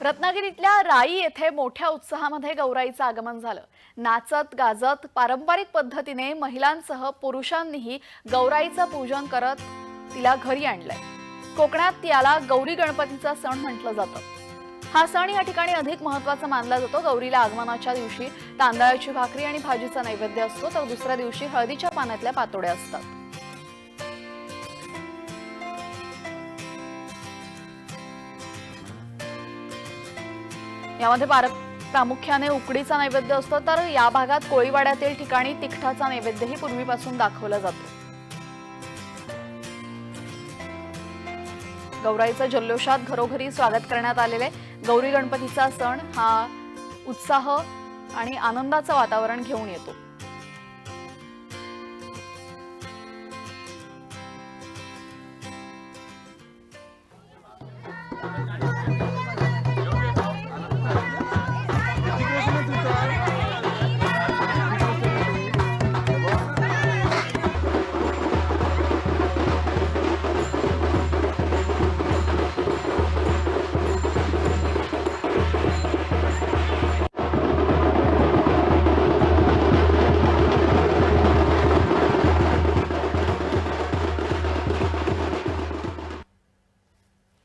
रत्नागिरीतल्या राई येथे मोठ्या उत्साहामध्ये गौराईचं आगमन झालं. नाचत गाजत पारंपरिक पद्धतीने महिलांसह पुरुषांनीही गौराईचं पूजन करत तिला घरी आणलंय. कोकणात याला गौरी गणपतीचा सण म्हटलं जातं. हा सण या ठिकाणी अधिक महत्त्वाचा मानला जातो. गौरीला आगमनाच्या दिवशी तांदळाची भाकरी आणि भाजीचा नैवेद्य असतो तर दुसऱ्या दिवशी हळदीच्या पानातल्या पातोड्या असतात. यामध्ये प्रामुख्याने उकडीचा नैवेद्य असतो तर या भागात कोळीवाड्यातील ठिकाणी तिखटाचा नैवेद्यही पूर्वीपासून दाखवला जातो. गौराईचं जल्लोषात घरोघरी स्वागत करण्यात आलेले गौरी गणपतीचा सण हा उत्साह आणि आनंदाचं वातावरण घेऊन येतो.